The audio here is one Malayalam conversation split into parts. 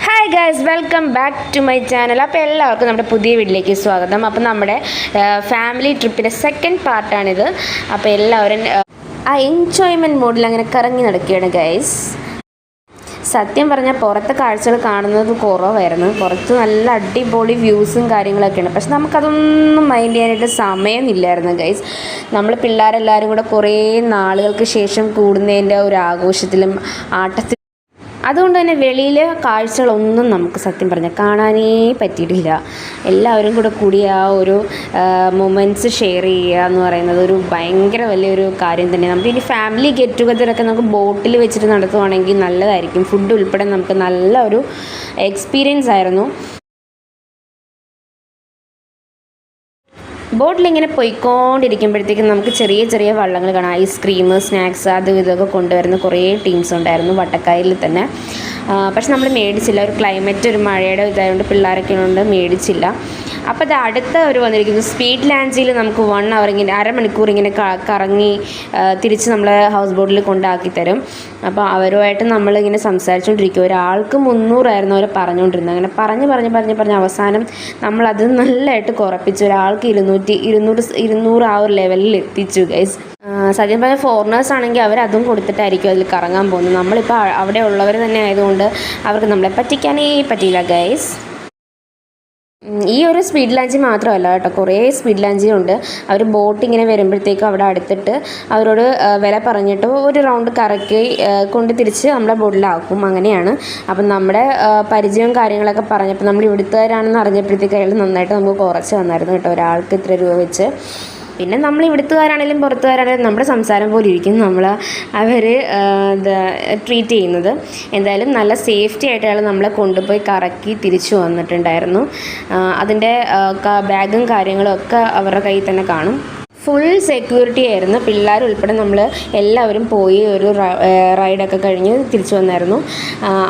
Hi guys welcome back to my channel അപ്പോൾ എല്ലാവർക്കും നമ്മുടെ പുതിയ വീട്ടിലേക്ക് സ്വാഗതം. അപ്പോൾ നമ്മുടെ ഫാമിലി ട്രിപ്പിന്റെ സെക്കൻഡ് പാർട്ടാണിത് അപ്പോൾ എല്ലാവരും ആ, എൻജോയ്മെന്റ് മോഡിൽ അങ്ങനെ കറങ്ങി നടക്കുകയാണ് ഗൈസ് സത്യം പറഞ്ഞാൽ പുറത്തെ കാഴ്ചകൾ കാണുന്നത് കുറവായിരുന്നു. പുറത്ത് നല്ല അടിപൊളി വ്യൂസും കാര്യങ്ങളൊക്കെയാണ്. പക്ഷെ നമുക്കതൊന്നും മൈൻഡ് ചെയ്യാനായിട്ട് സമയമില്ലായിരുന്നു ഗൈസ് നമ്മൾ പിള്ളേരെല്ലാവരും കൂടെ കുറേ നാളുകൾക്ക് ശേഷം കൂടുന്നതിന്റെ ഒരു ആഘോഷത്തിലും ആട്ടത്തിലും അതുകൊണ്ട് തന്നെ വെളിയിലെ കാഴ്ചകളൊന്നും നമുക്ക് സത്യം പറഞ്ഞാൽ കാണാനേ പറ്റിയിട്ടില്ല. എല്ലാവരും കൂടെ കൂടി ആ ഒരു മൊമെന്റ്സ് ഷെയർ ചെയ്യുക എന്ന് പറയുന്നത് ഒരു ഭയങ്കര വലിയൊരു കാര്യം തന്നെ. നമുക്ക് ഇനി ഫാമിലി ഗെറ്റ് ടുഗദറൊക്കെ നമുക്ക് ബോട്ടിൽ വെച്ചിട്ട് നടത്തുവാണെങ്കിൽ നല്ലതായിരിക്കും. ഫുഡ് ഉൾപ്പെടെ നമുക്ക് നല്ല ഒരു എക്സ്പീരിയൻസ് ആയിരുന്നു. ബോട്ടിൽ ഇങ്ങനെ പോയിക്കൊണ്ടിരിക്കുമ്പോഴത്തേക്കും നമുക്ക് ചെറിയ ചെറിയ വള്ളങ്ങൾ കാണാം. ഐസ്ക്രീം സ്നാക്സ് അത് ഇതൊക്കെ കൊണ്ടുവരുന്ന കുറേ ടീംസ് ഉണ്ടായിരുന്നു വട്ടക്കായലിൽ തന്നെ. പക്ഷെ നമ്മൾ മേടിച്ചില്ല. ഒരു ക്ലൈമറ്റ് ഒരു മഴയുടെ ഇതായതുകൊണ്ട് പിള്ളേരൊക്കെ ഉണ്ട് മേടിച്ചില്ല. അപ്പോൾ അത് അടുത്ത ഒരു വന്നിരിക്കുന്നു. സ്പീഡ് ലാൻഡിൽ നമുക്ക് വൺ അവർ ഇങ്ങനെ അരമണിക്കൂർ ഇങ്ങനെ കറങ്ങി തിരിച്ച് നമ്മളെ ഹൗസ് ബോട്ടിൽ കൊണ്ടാക്കി തരും. അപ്പോൾ അവരുമായിട്ട് നമ്മളിങ്ങനെ സംസാരിച്ചുകൊണ്ടിരിക്കും ഒരാൾക്ക് മുന്നൂറായിരുന്നു അവർ പറഞ്ഞുകൊണ്ടിരുന്നത് അങ്ങനെ പറഞ്ഞ് പറഞ്ഞ് പറഞ്ഞ് പറഞ്ഞ് അവസാനം നമ്മളത് നല്ലതായിട്ട് കുറപ്പിച്ചു. ഒരാൾക്ക് ഇരുന്നൂറ്റി ഇരുന്നൂറ് ഇരുന്നൂറ് ആ ഒരു ലെവലിൽ എത്തിച്ചു ഗൈസ് സത്യം പറഞ്ഞാൽ ഫോറിനേഴ്സ് ആണെങ്കിൽ അവർ അതും കൊടുത്തിട്ടായിരിക്കും അതിൽ കറങ്ങാൻ പോകുന്നത്. നമ്മളിപ്പോൾ അവിടെ ഉള്ളവർ തന്നെ ആയതുകൊണ്ട് അവർക്ക് നമ്മളെ പറ്റിക്കാനേ പറ്റിയില്ല ഗൈസ് ഈ ഒരു സ്പീഡ് ലാഞ്ചി മാത്രമല്ല കേട്ടോ. കുറേ സ്പീഡ് ലാഞ്ചിയുണ്ട് അവർ ബോട്ട് ഇങ്ങനെ വരുമ്പോഴത്തേക്കും അവിടെ അടുത്തിട്ട് അവരോട് വില പറഞ്ഞിട്ട് ഒരു റൗണ്ട് കറക്കി കൊണ്ട് തിരിച്ച് നമ്മുടെ ബോട്ടിലാക്കും അങ്ങനെയാണ്. അപ്പം നമ്മുടെ പരിചയവും കാര്യങ്ങളൊക്കെ പറഞ്ഞപ്പോൾ നമ്മൾ ഇവിടുത്തുകാരാണെന്ന് അറിഞ്ഞപ്പോഴത്തേക്ക് അയാൾ നന്നായിട്ട് നമുക്ക് കുറച്ച് തന്നായിരുന്നു കേട്ടോ. ഒരാൾക്ക് ഇത്ര രൂപ വെച്ച്. പിന്നെ നമ്മൾ ഇവിടുത്തുകാരാണെങ്കിലും പുറത്തുകാരാണെങ്കിലും നമ്മുടെ സംസാരം പോലെ ഇരിക്കും. നമ്മൾ അവർ എന്താ ട്രീറ്റ് ചെയ്യുന്നത്. എന്തായാലും നല്ല സേഫ്റ്റി ആയിട്ട് അയാൾ നമ്മളെ കൊണ്ടുപോയി കറക്കി തിരിച്ചു വന്നിട്ടുണ്ടായിരുന്നു. അതിന്റെ ബാഗും കാര്യങ്ങളും ഒക്കെ അവരുടെ കയ്യിൽ തന്നെ കാണും. ഫുൾ സെക്യൂരിറ്റി ആയിരുന്നു. പിള്ളേർ ഉൾപ്പെടെ നമ്മൾ എല്ലാവരും പോയി ഒരു റൈഡൊക്കെ കഴിഞ്ഞ് തിരിച്ചു വന്നായിരുന്നു.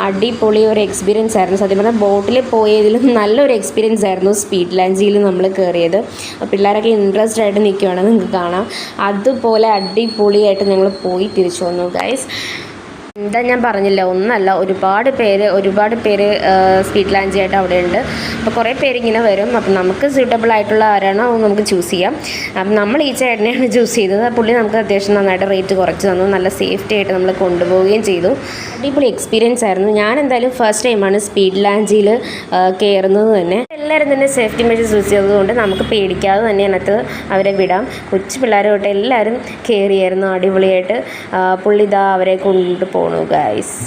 അടിപൊളി ഒരു എക്സ്പീരിയൻസ് ആയിരുന്നു. സത്യം പറഞ്ഞാൽ ബോട്ടിൽ പോയതിലും നല്ലൊരു എക്സ്പീരിയൻസ് ആയിരുന്നു സ്പീഡ് ലാഞ്ചിയിൽ നമ്മൾ കയറിയത് പിള്ളേരൊക്കെ ഇൻട്രസ്റ്റ് ആയിട്ട് നിൽക്കുകയാണെന്ന് നിങ്ങൾക്ക് കാണാം. അതുപോലെ അടിപൊളിയായിട്ട് ഞങ്ങൾ പോയി തിരിച്ചു വന്നു ഗൈസ് എന്താ ഞാൻ പറഞ്ഞില്ല ഒന്നല്ല ഒരുപാട് പേര് ഒരുപാട് പേര് സ്പീഡ് ലാഞ്ച് ആയിട്ട് അവിടെ ഉണ്ട് അപ്പോൾ കുറേ പേര് ഇങ്ങനെ വരും. അപ്പം നമുക്ക് സ്യൂട്ടബിൾ ആയിട്ടുള്ള ആരാണോ നമുക്ക് ചൂസ് ചെയ്യാം. അപ്പം നമ്മൾ ഈ ചേട്ടനെയാണ് ചൂസ് ചെയ്തത്. പുള്ളി നമുക്ക് അത്യാവശ്യം നന്നായിട്ട് റേറ്റ് കുറച്ച് തന്നു. നല്ല സേഫ്റ്റി ആയിട്ട് നമ്മൾ കൊണ്ടുപോവുകയും ചെയ്തു. അടിപൊളി എക്സ്പീരിയൻസ് ആയിരുന്നു. ഞാൻ എന്തായാലും ഫസ്റ്റ് ടൈമാണ് സ്പീഡ് ലാഞ്ചിൽ കയറുന്നത് തന്നെ. എല്ലാവരും തന്നെ സേഫ്റ്റി മെഷേഴ്സ് യൂസ് ചെയ്തതുകൊണ്ട് നമുക്ക് പേടിക്കാതെ തന്നെ അതിനകത്ത് അവരെ വിടാം. കൊച്ചു പിള്ളേരോട്ട് എല്ലാവരും കയറിയായിരുന്നു അടിപൊളിയായിട്ട്. പുള്ളി ഇതാ അവരെ കൊണ്ടു പോണു ഗൈസ്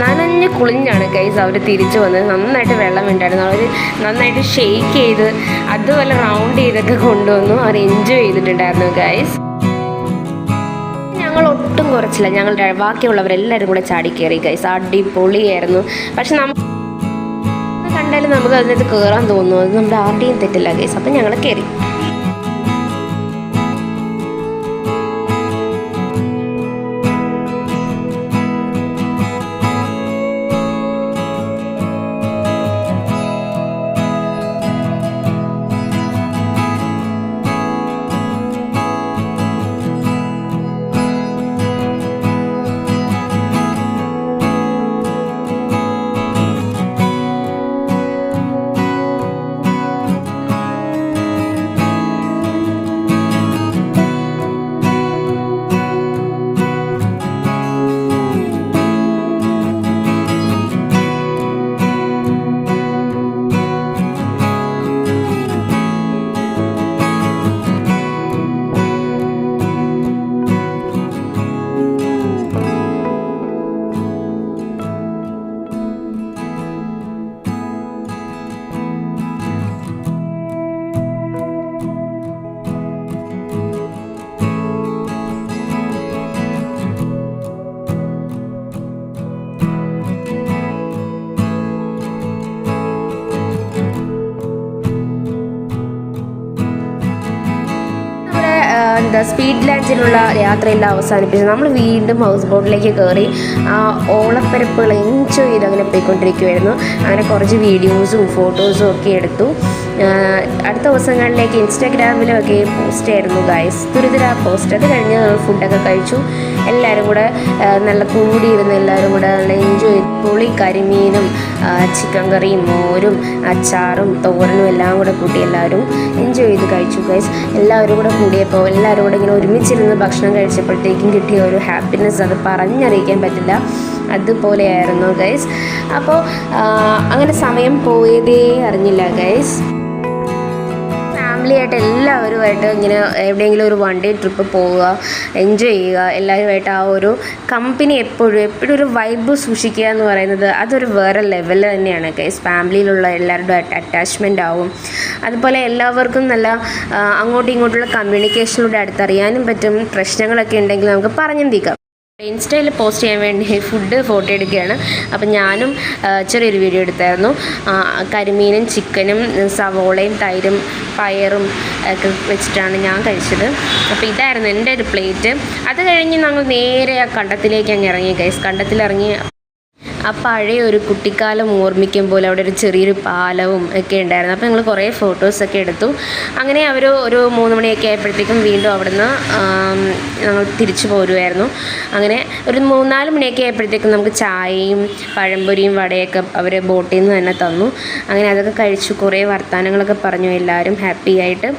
നനഞ്ഞ് കുളിഞ്ഞാണ് ഗൈസ് അവർ തിരിച്ചു വന്നത്. നന്നായിട്ട് വെള്ളം ഉണ്ടായിരുന്നു. അവർ നന്നായിട്ട് ഷെയ്ക്ക് ചെയ്ത് അതുപോലെ റൗണ്ട് ചെയ്തൊക്കെ കൊണ്ടുവന്നു. അവർ എൻജോയ് ചെയ്തിട്ടുണ്ടായിരുന്നു ഗൈസ് ഞങ്ങൾ ഒട്ടും കുറച്ചില്ല. ഞങ്ങൾ ബാക്കിയുള്ളവരെല്ലാവരും കൂടെ ചാടി കയറി ഗൈസ് അടിപൊളിയായിരുന്നു. പക്ഷെ നമ്മൾ കണ്ടാലും നമുക്ക് അതിനകത്ത് കയറാൻ തോന്നുന്നു. അത് നമ്മുടെ ആരുടെയും തെറ്റില്ല ഗൈസ് അപ്പം ഞങ്ങൾ കയറി സ്പീഡ് ലാൻഡിലുള്ള യാത്രയെല്ലാം അവസാനിപ്പിച്ചു. നമ്മൾ വീണ്ടും ഹൗസ് ബോട്ടിലേക്ക് കയറി ആ ഓളപ്പരപ്പുകൾ എൻജോയ് ചെയ്ത് അങ്ങനെ പോയിക്കൊണ്ടിരിക്കുമായിരുന്നു അങ്ങനെ കുറച്ച് വീഡിയോസും ഫോട്ടോസും ഒക്കെ എടുത്തു. അടുത്ത ദിവസങ്ങളിലേക്ക് ഇൻസ്റ്റാഗ്രാമിലൊക്കെ പോസ്റ്റ് ആയിരുന്നു ഗൈസ് ദുരിതര പോസ്റ്റ് അത് കഴിഞ്ഞ് ഫുഡൊക്കെ കഴിച്ചു. എല്ലാവരും കൂടെ നല്ല കൂടിയിരുന്ന് എല്ലാവരും കൂടെ നല്ല എൻജോയ് ചെയ്തു. പുളി കരിമീനും ചിക്കൻ കറിയും മോരും അച്ചാറും തോരനും എല്ലാം കൂടെ കൂട്ടി എല്ലാവരും എൻജോയ് ചെയ്ത് കഴിച്ചു ഗൈസ് എല്ലാവരും കൂടെ കൂടിയപ്പോൾ എല്ലാവരും കൂടെ ഇങ്ങനെ ഒരുമിച്ചിരുന്ന് ഭക്ഷണം കഴിച്ചപ്പോഴത്തേക്കും കിട്ടിയ ഒരു ഹാപ്പിനെസ് അത് പറഞ്ഞറിയിക്കാൻ പറ്റില്ല. അതുപോലെയായിരുന്നു ഗൈസ് അപ്പോൾ അങ്ങനെ സമയം പോയതേ അറിഞ്ഞില്ല ഗൈസ് ഫാമിലിയായിട്ട് എല്ലാവരുമായിട്ട് ഇങ്ങനെ എവിടെയെങ്കിലും ഒരു വൺ ഡേ ട്രിപ്പ് പോവുക എൻജോയ് ചെയ്യുക എല്ലാവരുമായിട്ട് ആ ഒരു കമ്പനി എപ്പോഴും എപ്പോഴും ഒരു വൈബ് സൂക്ഷിക്കുക എന്ന് പറയുന്നത് അതൊരു വേറെ ലെവൽ തന്നെയാണ് കേസ് ഫാമിലിയിലുള്ള എല്ലാവരുടെ അറ്റാച്ച്മെന്റ് ആവും. അതുപോലെ എല്ലാവർക്കും നല്ല അങ്ങോട്ടും ഇങ്ങോട്ടുള്ള കമ്മ്യൂണിക്കേഷനിലൂടെ അടുത്തറിയാനും പറ്റും. പ്രശ്നങ്ങളൊക്കെ ഉണ്ടെങ്കിൽ നമുക്ക് പറഞ്ഞെന്തിക്കാം തീക്കാം. ഇൻസ്റ്റയിൽ പോസ്റ്റ് ചെയ്യാൻ വേണ്ടി ഫുഡ് ഫോട്ടോ എടുക്കുകയാണ്. അപ്പം ഞാനും ചെറിയൊരു വീഡിയോ എടുത്തായിരുന്നു. കരിമീനും ചിക്കനും സവോളയും തൈരും പയറും ഒക്കെ വെച്ചിട്ടാണ് ഞാൻ കഴിച്ചത്. അപ്പോൾ ഇതായിരുന്നു എന്റെ ഒരു പ്ലേറ്റ് അത് കഴിഞ്ഞ് ഞങ്ങൾ നേരെ ആ കണ്ടത്തിലേക്ക് അങ്ങ് ഇറങ്ങി ഗൈസ് കണ്ടത്തിലിറങ്ങി ആ പഴയ ഒരു കുട്ടിക്കാലം ഓർമ്മിക്കുമ്പോൾ അവിടെ ഒരു ചെറിയൊരു പാലവും ഒക്കെ ഉണ്ടായിരുന്നു. അപ്പോൾ ഞങ്ങൾ കുറേ ഫോട്ടോസൊക്കെ എടുത്തു. അങ്ങനെ അവർ ഒരു മൂന്ന് മണിയൊക്കെ ആയപ്പോഴത്തേക്കും വീണ്ടും അവിടുന്ന് ഞങ്ങൾ തിരിച്ചു പോരുമായിരുന്നു അങ്ങനെ ഒരു മൂന്നാൽ മണിയൊക്കെ ആയപ്പോഴത്തേക്കും നമുക്ക് ചായയും പഴംപൊരിയും വടയൊക്കെ അവർ ബോട്ടിൽ നിന്ന് തന്നെ തന്നു. അങ്ങനെ അതൊക്കെ കഴിച്ചു. കുറേ വർത്തമാനങ്ങളൊക്കെ പറഞ്ഞു എല്ലാവരും. ഹാപ്പി ആയിട്ട്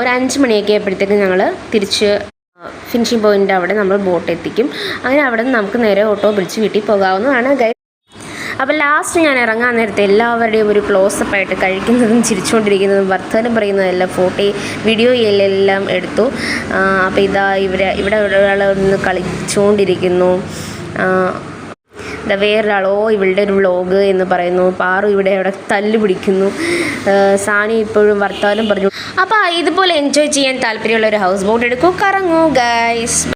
ഒരു അഞ്ച് മണിയൊക്കെ ആയപ്പോഴത്തേക്കും ഞങ്ങൾ തിരിച്ച് ഫിനിഷിംഗ് പോയിന്റ് അവിടെ നമ്മൾ ബോട്ട് എത്തിക്കും. അങ്ങനെ അവിടെ നിന്ന് നമുക്ക് നേരെ ഓട്ടോ പിടിച്ച് വീട്ടിൽ പോകാവുന്നതാണ് ഗൈഡ് അപ്പോൾ ലാസ്റ്റ് ഞാൻ ഇറങ്ങാൻ നേരത്തെ എല്ലാവരുടെയും ഒരു ക്ലോസപ്പ് ആയിട്ട് കഴിക്കുന്നതും ചിരിച്ചുകൊണ്ടിരിക്കുന്നതും വർത്തമാനം പറയുന്നതെല്ലാം ഫോട്ടോ എല്ലാം എടുത്തു. അപ്പോൾ ഇതാ ഇവരെ ഇവിടെ ഒരാൾ ഒന്ന് കളിച്ചുകൊണ്ടിരിക്കുന്നു ദാ വേറൊരാളോ ഇവളുടെ ഒരു വ്ളോഗ് എന്ന് പറയുന്നു. പാറു ഇവിടെ അവിടെ തല്ല് പിടിക്കുന്നു. സാനി ഇപ്പോഴും വർത്തമാനം പറഞ്ഞു. അപ്പോൾ ഇതുപോലെ എൻജോയ് ചെയ്യാൻ താല്പര്യമുള്ള ഒരു ഹൗസ് ബോട്ട് എടുക്കൂ. കറങ്ങൂ ഗൈസ്